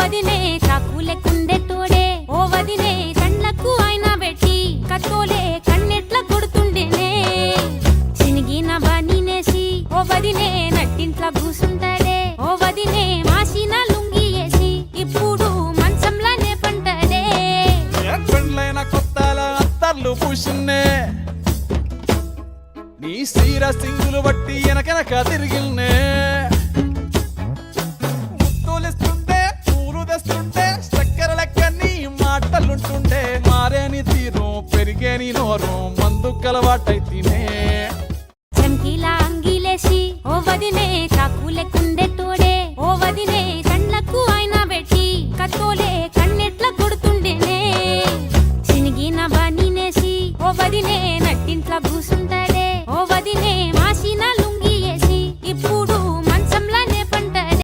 వదినే కాకులెక్కుండే తోడే. ఓ వదినే కళ్ళకు ఆయన పెట్టి కట్టోలే కన్నెట్ల కొడుతుండేనే. చినిగిన బానినేసి ఓ వదినే నట్టింట్ల కూసుంటాడే ఓ వదినే మాసిన లుంగి వేసి ఇప్పుడు మంచంలానే పంటాడే పెండ్లైన కొత్తల అత్తర్లు పూసిన్నే. నీ సీర సింగులు బట్టి వెనకనక తిరిగిల్నే అందుకే నీ నోరు మందు కలవాటైతేనే. చంకిలా అంగిలేసి ఓ వదినే కాకులే కుండే తోడే. ఓ వదినే కళ్ళకు ఆయన పెట్టి కత్తోలే కన్నెట్ల కొడుతుండేనే. చినిగిన బానినేసి ఓ వదినే నట్టింట్ల